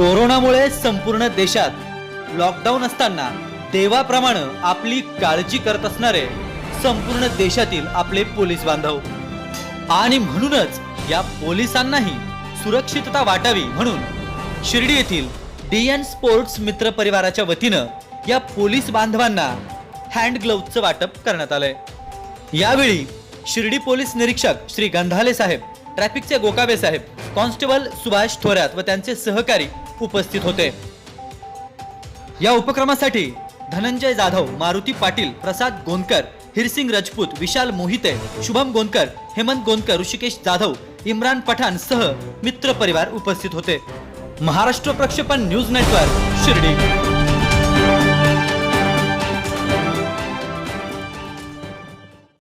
कोरोनामुळे संपूर्ण देशात लॉकडाऊन असताना देवाप्रमाणे आपली काळजी करत असणारे संपूर्ण देशातील आपले पोलीस बांधव. आणि म्हणूनच या पोलिसांनाही सुरक्षितता वाटावी म्हणून शिर्डी येथील डीएन स्पोर्ट्स मित्र परिवाराच्या वतीनं या पोलीस बांधवांना हँड ग्लोव्हचं वाटप करण्यात आलंय. यावेळी शिर्डी पोलीस निरीक्षक श्री गंधाले साहेब ट्रॅफिकचे गोकावे साहेब कॉन्स्टेबल सुभाष थोरात व त्यांचे सहकारी उपस्थित होते. या उपक्रमासाठी धनंजय जाधव मारुती पाटील प्रसाद गोंदकर हिरसिंग राजपूत विशाल मोहिते शुभम गोंदकर हेमंत गोंदकर ऋषिकेश जाधव इम्रान पठाण सह मित्र परिवार उपस्थित होते. महाराष्ट्र प्रक्षेपण न्यूज नेटवर्क शिर्डी.